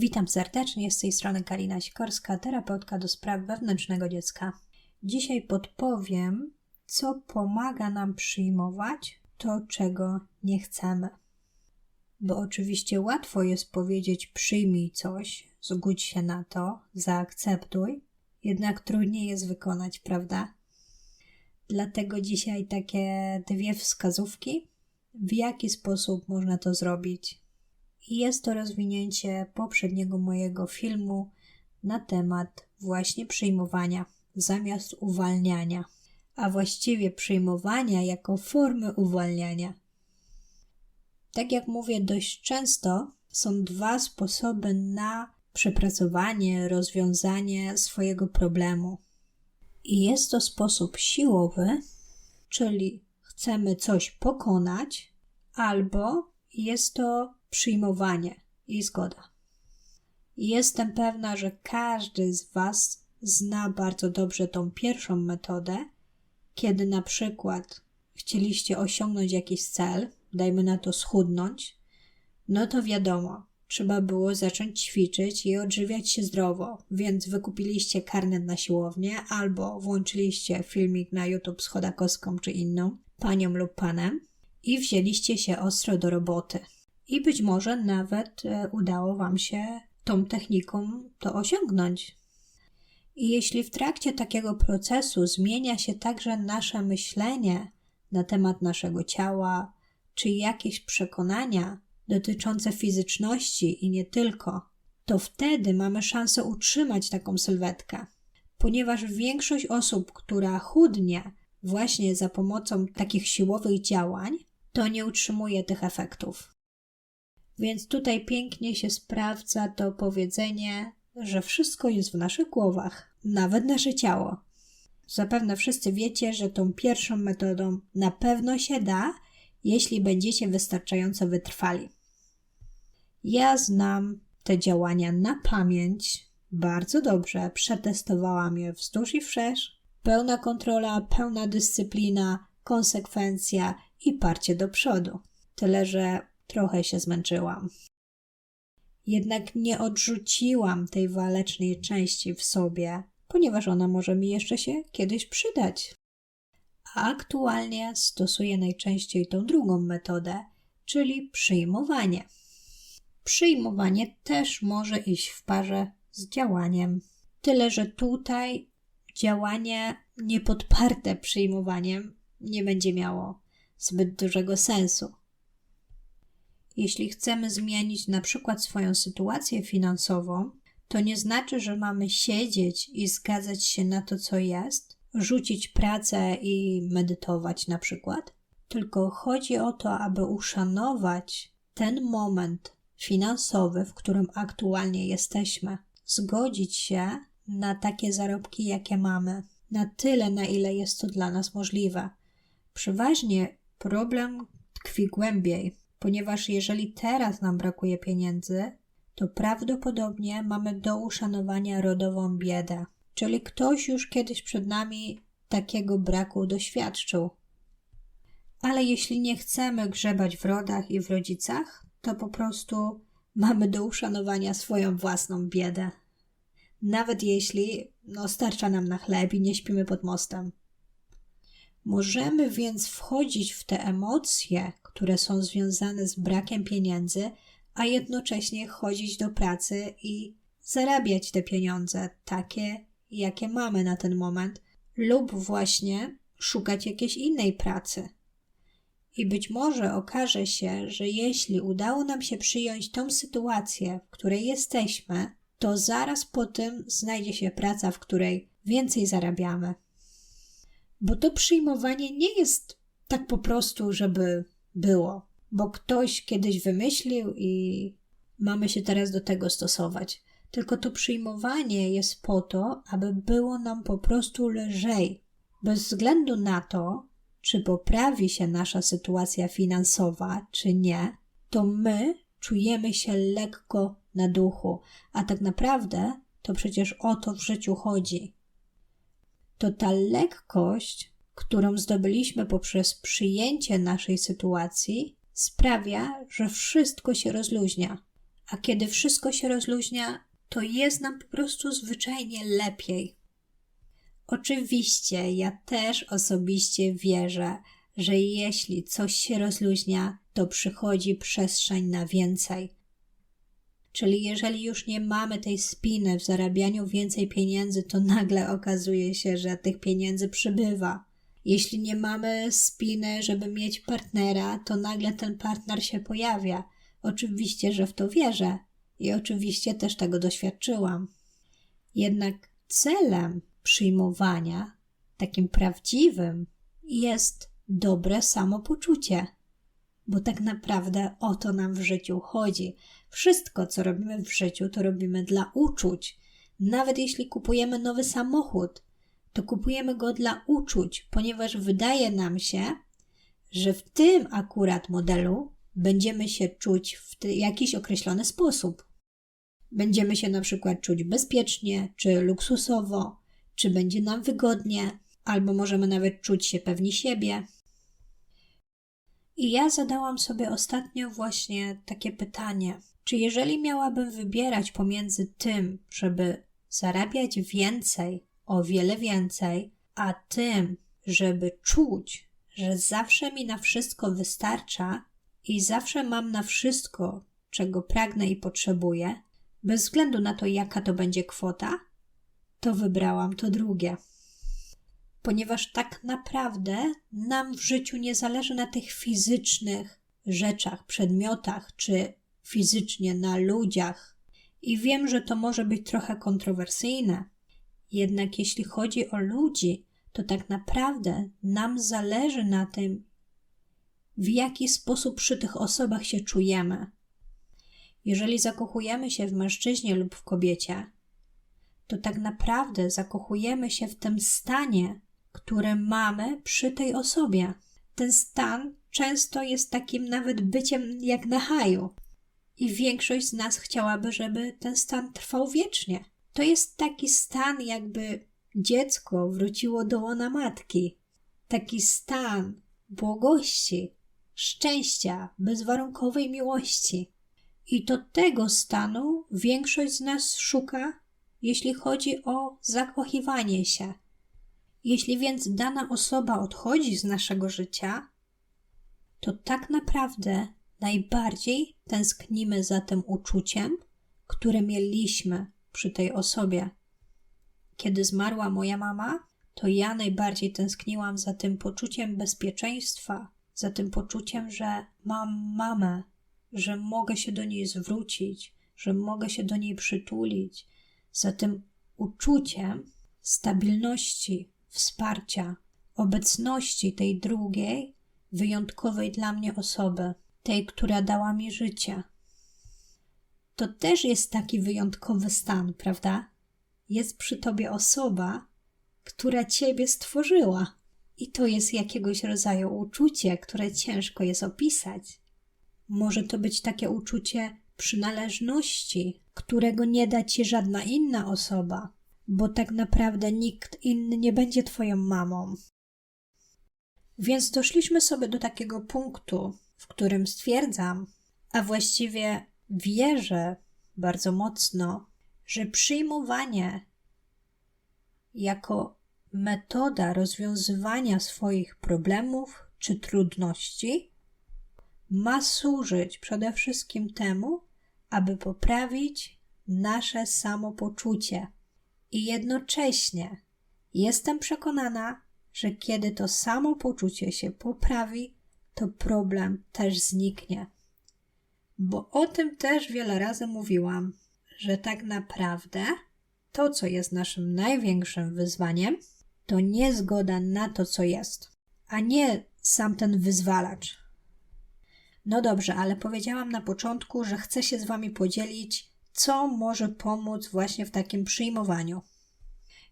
Witam serdecznie, z tej strony Karina Sikorska, terapeutka do spraw wewnętrznego dziecka. Dzisiaj podpowiem, co pomaga nam przyjmować to, czego nie chcemy. Bo oczywiście łatwo jest powiedzieć przyjmij coś, zgódź się na to, zaakceptuj, jednak trudniej jest wykonać, prawda? Dlatego dzisiaj takie dwie wskazówki, w jaki sposób można to zrobić. I jest to rozwinięcie poprzedniego mojego filmu na temat właśnie przyjmowania zamiast uwalniania, a właściwie przyjmowania jako formy uwalniania. Tak jak mówię dość często, są dwa sposoby na przepracowanie, rozwiązanie swojego problemu. I jest to sposób siłowy, czyli chcemy coś pokonać, albo jest to przyjmowanie i zgoda. Jestem pewna, że każdy z Was zna bardzo dobrze tą pierwszą metodę, kiedy na przykład chcieliście osiągnąć jakiś cel, dajmy na to schudnąć, no to wiadomo, trzeba było zacząć ćwiczyć i odżywiać się zdrowo, więc wykupiliście karnet na siłownię albo włączyliście filmik na YouTube z Chodakowską czy inną, panią lub panem i wzięliście się ostro do roboty. I być może nawet e, udało Wam się tą techniką to osiągnąć. I jeśli w trakcie takiego procesu zmienia się także nasze myślenie na temat naszego ciała, czy jakieś przekonania dotyczące fizyczności i nie tylko, to wtedy mamy szansę utrzymać taką sylwetkę, ponieważ większość osób, która chudnie właśnie za pomocą takich siłowych działań, to nie utrzymuje tych efektów. Więc tutaj pięknie się sprawdza to powiedzenie, że wszystko jest w naszych głowach, nawet nasze ciało. Zapewne wszyscy wiecie, że tą pierwszą metodą na pewno się da, jeśli będziecie wystarczająco wytrwali. Ja znam te działania na pamięć bardzo dobrze, przetestowałam je wzdłuż i wszerz. Pełna kontrola, pełna dyscyplina, konsekwencja i parcie do przodu. Tyle, że trochę się zmęczyłam. Jednak nie odrzuciłam tej walecznej części w sobie, ponieważ ona może mi jeszcze się kiedyś przydać. A aktualnie stosuję najczęściej tą drugą metodę, czyli przyjmowanie. Przyjmowanie też może iść w parze z działaniem. Tyle, że tutaj działanie niepodparte przyjmowaniem nie będzie miało zbyt dużego sensu. Jeśli chcemy zmienić na przykład swoją sytuację finansową, to nie znaczy, że mamy siedzieć i zgadzać się na to, co jest, rzucić pracę i medytować na przykład, tylko chodzi o to, aby uszanować ten moment finansowy, w którym aktualnie jesteśmy, zgodzić się na takie zarobki, jakie mamy, na tyle, na ile jest to dla nas możliwe. Przeważnie problem tkwi głębiej, ponieważ jeżeli teraz nam brakuje pieniędzy, to prawdopodobnie mamy do uszanowania rodową biedę, czyli ktoś już kiedyś przed nami takiego braku doświadczył. Ale jeśli nie chcemy grzebać w rodach i w rodzicach, to po prostu mamy do uszanowania swoją własną biedę. Nawet jeśli no, starcza nam na chleb i nie śpimy pod mostem. Możemy więc wchodzić w te emocje, które są związane z brakiem pieniędzy, a jednocześnie chodzić do pracy i zarabiać te pieniądze, takie jakie mamy na ten moment, lub właśnie szukać jakiejś innej pracy. I być może okaże się, że jeśli udało nam się przyjąć tą sytuację, w której jesteśmy, to zaraz po tym znajdzie się praca, w której więcej zarabiamy. Bo to przyjmowanie nie jest tak po prostu, żeby było, bo ktoś kiedyś wymyślił i mamy się teraz do tego stosować. Tylko to przyjmowanie jest po to, aby było nam po prostu lżej. Bez względu na to, czy poprawi się nasza sytuacja finansowa, czy nie, to my czujemy się lekko na duchu, a tak naprawdę to przecież o to w życiu chodzi. To ta lekkość którą zdobyliśmy poprzez przyjęcie naszej sytuacji, sprawia, że wszystko się rozluźnia, A kiedy wszystko się rozluźnia, to jest nam po prostu zwyczajnie lepiej. Oczywiście, ja też osobiście wierzę, że jeśli coś się rozluźnia, to przychodzi przestrzeń na więcej. Czyli jeżeli już nie mamy tej spiny w zarabianiu więcej pieniędzy, to nagle okazuje się, że tych pieniędzy przybywa. Jeśli nie mamy spiny, żeby mieć partnera, to nagle ten partner się pojawia. Oczywiście, że w to wierzę i oczywiście też tego doświadczyłam. Jednak celem przyjmowania, takim prawdziwym, jest dobre samopoczucie. Bo tak naprawdę o to nam w życiu chodzi. Wszystko, co robimy w życiu, to robimy dla uczuć. Nawet jeśli kupujemy nowy samochód, to kupujemy go dla uczuć, ponieważ wydaje nam się, że w tym akurat modelu będziemy się czuć w jakiś określony sposób. Będziemy się na przykład czuć bezpiecznie, czy luksusowo, czy będzie nam wygodnie, albo możemy nawet czuć się pewni siebie. I ja zadałam sobie ostatnio właśnie takie pytanie: czy jeżeli miałabym wybierać pomiędzy tym, żeby zarabiać więcej, o wiele więcej, a tym, żeby czuć, że zawsze mi na wszystko wystarcza i zawsze mam na wszystko, czego pragnę i potrzebuję, bez względu na to, jaka to będzie kwota, to wybrałam to drugie. Ponieważ tak naprawdę nam w życiu nie zależy na tych fizycznych rzeczach, przedmiotach, czy fizycznie na ludziach. I wiem, że to może być trochę kontrowersyjne. Jednak jeśli chodzi o ludzi, to tak naprawdę nam zależy na tym, w jaki sposób przy tych osobach się czujemy. Jeżeli zakochujemy się w mężczyźnie lub w kobiecie, to tak naprawdę zakochujemy się w tym stanie, który mamy przy tej osobie. Ten stan często jest takim nawet byciem jak na haju. I większość z nas chciałaby, żeby ten stan trwał wiecznie. To jest taki stan, jakby dziecko wróciło do łona matki. Taki stan błogości, szczęścia, bezwarunkowej miłości. I to tego stanu większość z nas szuka, jeśli chodzi o zakochiwanie się. Jeśli więc dana osoba odchodzi z naszego życia, to tak naprawdę najbardziej tęsknimy za tym uczuciem, które mieliśmy przy tej osobie. Kiedy zmarła moja mama, to ja najbardziej tęskniłam za tym poczuciem bezpieczeństwa, za tym poczuciem, że mam mamę, że mogę się do niej zwrócić, że mogę się do niej przytulić, za tym uczuciem stabilności, wsparcia, obecności tej drugiej, wyjątkowej dla mnie osoby, tej, która dała mi życie. To też jest taki wyjątkowy stan, prawda? Jest przy tobie osoba, która ciebie stworzyła. I to jest jakiegoś rodzaju uczucie, które ciężko jest opisać. Może to być takie uczucie przynależności, którego nie da ci żadna inna osoba, bo tak naprawdę nikt inny nie będzie twoją mamą. Więc doszliśmy sobie do takiego punktu, w którym stwierdzam, a właściwie wierzę bardzo mocno, że przyjmowanie jako metoda rozwiązywania swoich problemów czy trudności ma służyć przede wszystkim temu, aby poprawić nasze samopoczucie. I jednocześnie jestem przekonana, że kiedy to samopoczucie się poprawi, to problem też zniknie. Bo o tym też wiele razy mówiłam, że tak naprawdę to, co jest naszym największym wyzwaniem, to nie zgoda na to, co jest, a nie sam ten wyzwalacz. No dobrze, ale powiedziałam na początku, że chcę się z Wami podzielić, co może pomóc właśnie w takim przyjmowaniu.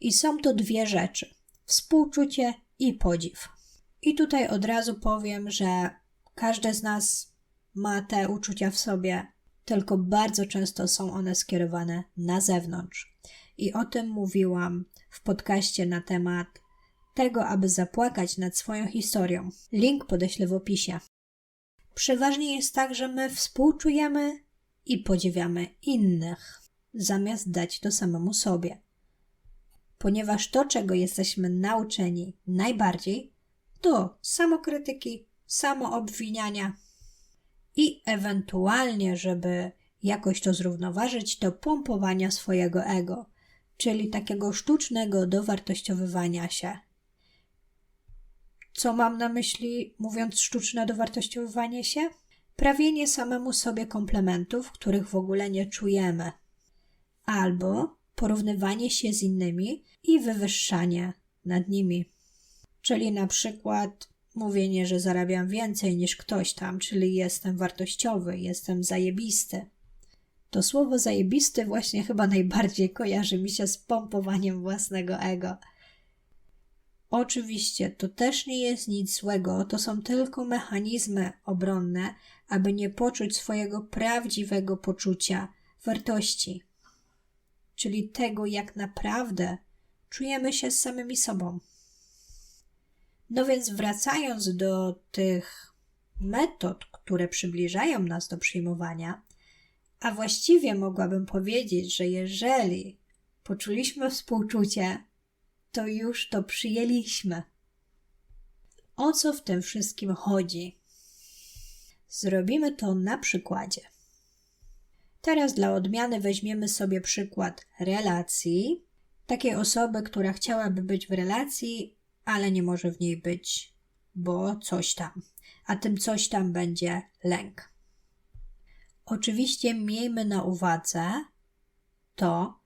I są to dwie rzeczy: współczucie i podziw. I tutaj od razu powiem, że każdy z nas ma te uczucia w sobie, tylko bardzo często są one skierowane na zewnątrz. I o tym mówiłam w podcaście na temat tego, aby zapłakać nad swoją historią. Link podeślę w opisie. Przeważnie jest tak, że my współczujemy i podziwiamy innych, zamiast dać to samemu sobie. Ponieważ to, czego jesteśmy nauczeni najbardziej, to samokrytyki, samoobwiniania i ewentualnie, żeby jakoś to zrównoważyć, to pompowania swojego ego, czyli takiego sztucznego dowartościowywania się. Co mam na myśli, mówiąc sztuczne dowartościowywanie się? Prawienie samemu sobie komplementów, których w ogóle nie czujemy, albo porównywanie się z innymi i wywyższanie nad nimi. Czyli na przykład mówienie, że zarabiam więcej niż ktoś tam, czyli jestem wartościowy, jestem zajebisty. To słowo zajebisty właśnie chyba najbardziej kojarzy mi się z pompowaniem własnego ego. Oczywiście to też nie jest nic złego, to są tylko mechanizmy obronne, aby nie poczuć swojego prawdziwego poczucia wartości, czyli tego, jak naprawdę czujemy się z samymi sobą. No więc wracając do tych metod, które przybliżają nas do przyjmowania, a właściwie mogłabym powiedzieć, że jeżeli poczuliśmy współczucie, to już to przyjęliśmy. O co w tym wszystkim chodzi? Zrobimy to na przykładzie. Teraz dla odmiany weźmiemy sobie przykład relacji, takiej osoby, która chciałaby być w relacji, ale nie może w niej być, bo coś tam. A tym coś tam będzie lęk. Oczywiście miejmy na uwadze to,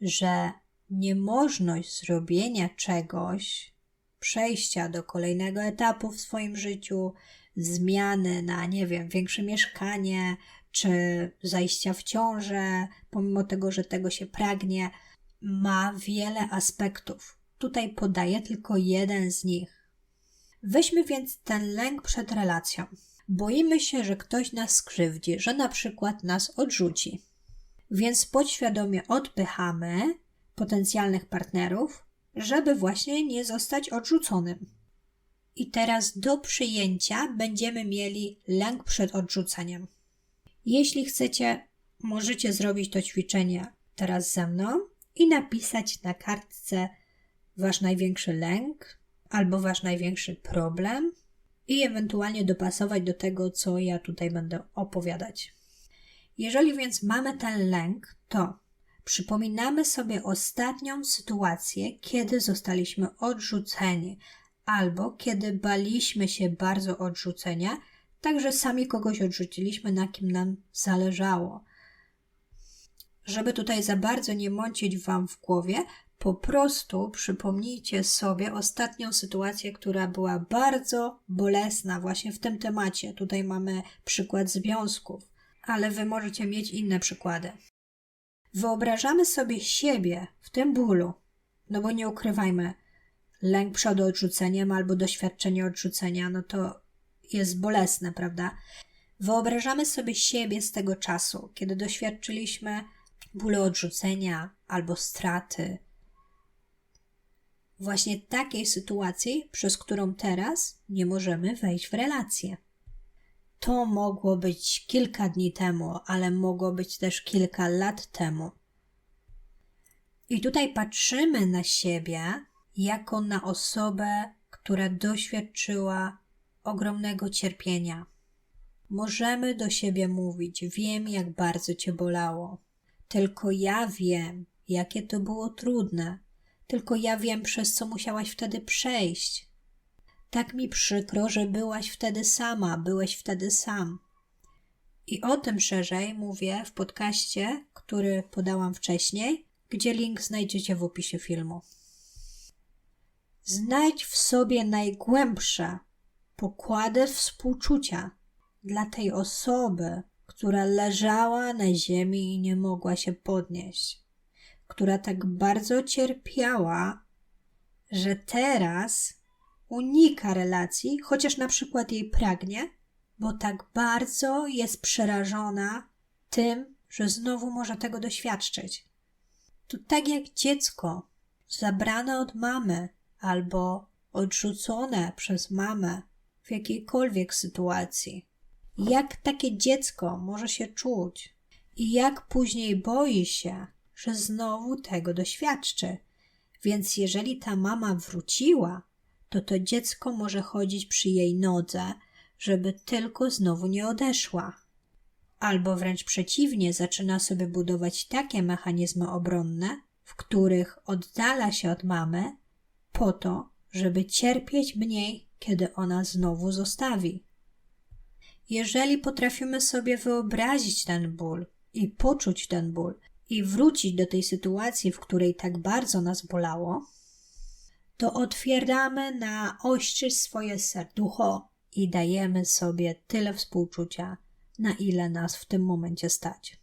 że niemożność zrobienia czegoś, przejścia do kolejnego etapu w swoim życiu, zmiany na, nie wiem, większe mieszkanie, czy zajścia w ciążę, pomimo tego, że tego się pragnie, ma wiele aspektów. Tutaj podaję tylko jeden z nich. Weźmy więc ten lęk przed relacją. Boimy się, że ktoś nas skrzywdzi, że na przykład nas odrzuci. Więc podświadomie odpychamy potencjalnych partnerów, żeby właśnie nie zostać odrzuconym. I teraz do przyjęcia będziemy mieli lęk przed odrzuceniem. Jeśli chcecie, możecie zrobić to ćwiczenie teraz ze mną i napisać na kartce wasz największy lęk albo wasz największy problem i ewentualnie dopasować do tego, co ja tutaj będę opowiadać. Jeżeli więc mamy ten lęk, to przypominamy sobie ostatnią sytuację, kiedy zostaliśmy odrzuceni albo kiedy baliśmy się bardzo odrzucenia, także sami kogoś odrzuciliśmy, na kim nam zależało. Żeby tutaj za bardzo nie mącić Wam w głowie, po prostu przypomnijcie sobie ostatnią sytuację, która była bardzo bolesna właśnie w tym temacie. Tutaj mamy przykład związków, ale Wy możecie mieć inne przykłady. Wyobrażamy sobie siebie w tym bólu, no bo nie ukrywajmy, lęk przed odrzuceniem albo doświadczenie odrzucenia, no to jest bolesne, prawda? Wyobrażamy sobie siebie z tego czasu, kiedy doświadczyliśmy bólu odrzucenia albo straty. Właśnie takiej sytuacji, przez którą teraz nie możemy wejść w relację. To mogło być kilka dni temu, ale mogło być też kilka lat temu. I tutaj patrzymy na siebie jako na osobę, która doświadczyła ogromnego cierpienia. Możemy do siebie mówić: Wiem, jak bardzo cię bolało. Tylko ja wiem, jakie to było trudne. Tylko ja wiem, przez co musiałaś wtedy przejść. Tak mi przykro, że byłaś wtedy sama, byłeś wtedy sam. I o tym szerzej mówię w podcaście, który podałam wcześniej, gdzie link znajdziecie w opisie filmu. Znajdź w sobie najgłębsze pokłady współczucia dla tej osoby, która leżała na ziemi i nie mogła się podnieść, która tak bardzo cierpiała, że teraz unika relacji, chociaż na przykład jej pragnie, bo tak bardzo jest przerażona tym, że znowu może tego doświadczyć. To tak jak dziecko zabrane od mamy albo odrzucone przez mamę w jakiejkolwiek sytuacji. Jak takie dziecko może się czuć? i jak później boi się, że znowu tego doświadczy. Więc jeżeli ta mama wróciła, to to dziecko może chodzić przy jej nodze, żeby tylko znowu nie odeszła. Albo wręcz przeciwnie, zaczyna sobie budować takie mechanizmy obronne, w których oddala się od mamy po to, żeby cierpieć mniej, kiedy ona znowu zostawi. Jeżeli potrafimy sobie wyobrazić ten ból i poczuć ten ból i wrócić do tej sytuacji, w której tak bardzo nas bolało, to otwieramy na oścież swoje serducho i dajemy sobie tyle współczucia, na ile nas w tym momencie stać.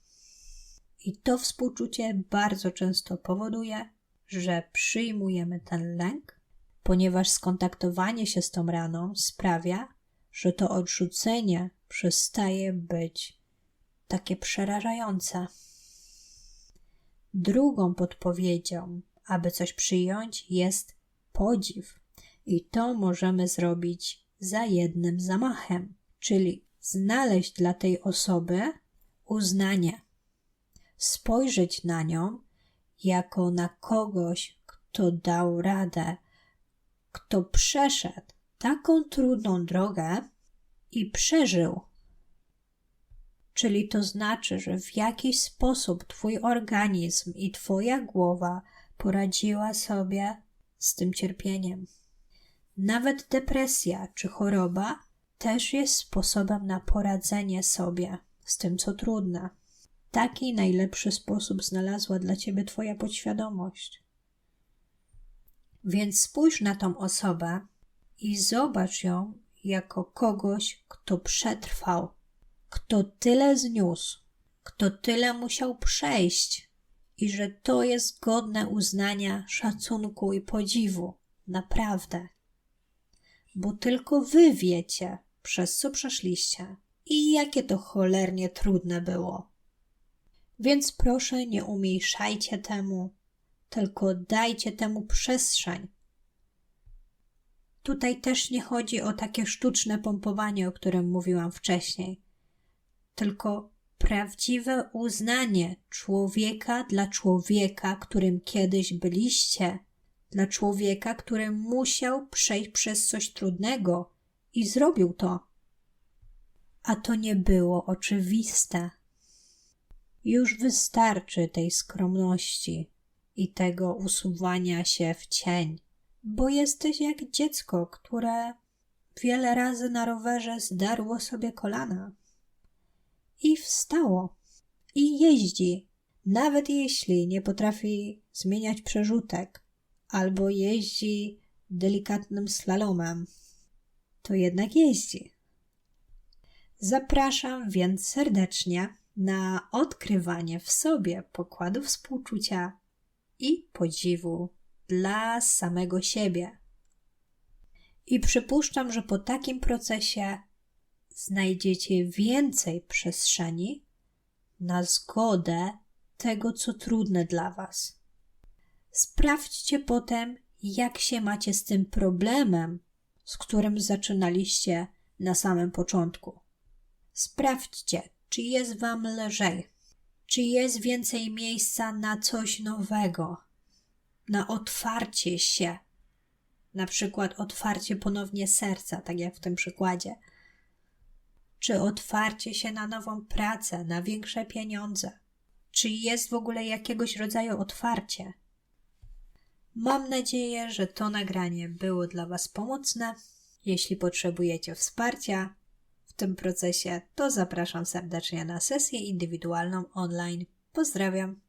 I to współczucie bardzo często powoduje, że przyjmujemy ten lęk, ponieważ skontaktowanie się z tą raną sprawia, że to odrzucenie przestaje być takie przerażające. Drugą podpowiedzią, aby coś przyjąć, jest podziw. I to możemy zrobić za jednym zamachem, czyli znaleźć dla tej osoby uznanie, spojrzeć na nią jako na kogoś, kto dał radę, kto przeszedł taką trudną drogę i przeżył. Czyli to znaczy, że w jakiś sposób Twój organizm i Twoja głowa poradziła sobie z tym cierpieniem. Nawet depresja czy choroba też jest sposobem na poradzenie sobie z tym, co trudne. Taki najlepszy sposób znalazła dla ciebie Twoja podświadomość. Więc spójrz na tą osobę i zobacz ją jako kogoś, kto przetrwał, kto tyle zniósł, kto tyle musiał przejść i że to jest godne uznania, szacunku i podziwu. Naprawdę. Bo tylko wy wiecie, przez co przeszliście i jakie to cholernie trudne było. Więc proszę, nie umniejszajcie temu, tylko dajcie temu przestrzeń. Tutaj też nie chodzi o takie sztuczne pompowanie, o którym mówiłam wcześniej, tylko prawdziwe uznanie człowieka dla człowieka, którym kiedyś byliście, dla człowieka, który musiał przejść przez coś trudnego i zrobił to. A to nie było oczywiste. Już wystarczy tej skromności i tego usuwania się w cień, bo jesteś jak dziecko, które wiele razy na rowerze zdarło sobie kolana i wstało i jeździ, nawet jeśli nie potrafi zmieniać przerzutek albo jeździ delikatnym slalomem, to jednak jeździ. Zapraszam więc serdecznie na odkrywanie w sobie pokładu współczucia i podziwu dla samego siebie. I przypuszczam, że po takim procesie znajdziecie więcej przestrzeni na zgodę tego, co trudne dla Was. Sprawdźcie potem, jak się macie z tym problemem, z którym zaczynaliście na samym początku. Sprawdźcie, czy jest Wam lżej, czy jest więcej miejsca na coś nowego, na otwarcie się, na przykład otwarcie ponownie serca, tak jak w tym przykładzie czy otwarcie się na nową pracę, na większe pieniądze? Czy jest w ogóle jakiegoś rodzaju otwarcie? Mam nadzieję, że to nagranie było dla Was pomocne. Jeśli potrzebujecie wsparcia w tym procesie, to zapraszam serdecznie na sesję indywidualną online. Pozdrawiam.